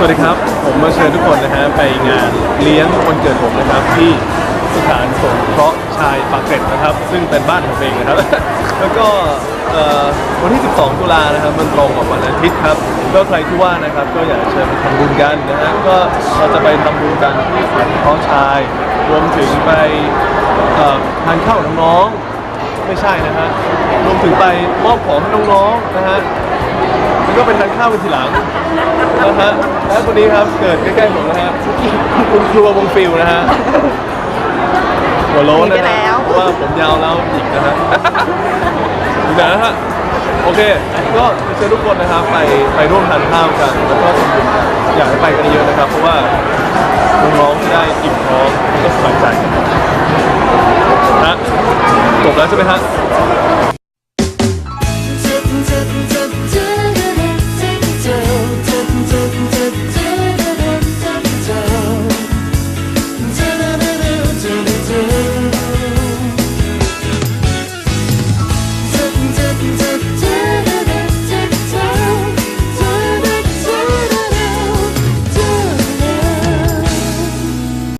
สวัสดีครับ ผมมาเชิญทุกคนนะฮะไปงานเลี้ยงวันเกิดผมนะครับ ที่สถานสงเคราะห์ชายปากเกร็ดนะครับ ซึ่งเป็นบ้านของผมเองนะครับ แล้วก็เอ่อวันที่ 12 ตุลานะครับ มันตรงกับวันอาทิตย์ครับก็ใครที่ว่านะครับ ก็อยากจะเชิญไปทำบุญกันนะฮะก็เราจะไปทำบุญกันที่สถานสงเคราะห์ชาย รวมถึงไปเอ่อทานข้าวกับน้องๆไม่ใช่นะฮะรวมถึงไปมอบของให้น้องๆนะฮะ แล้วก็ไปทานข้าวกันทีหลังนะฮะและคนนี้ครับเกิดใกล้ๆผมนะฮะคุณครัววงฟิลนะฮะหัวโล้นหนีนะไปฮะแล้วเพราะว่าผมยาวแล้วหยิกนะฮะอยู่ไหนนะฮะโอเค ก็เชิญทุกคนนะครับไปไปร่วมทานข้าวกันแล้วก็ทำบุญกันอยากให้ไปกันเยอะๆนะครับ เพราะว่าน้องๆจะได้อิ่มท้องแล้วก็สบายใจฮะจบแล้วใช่ไหมฮะ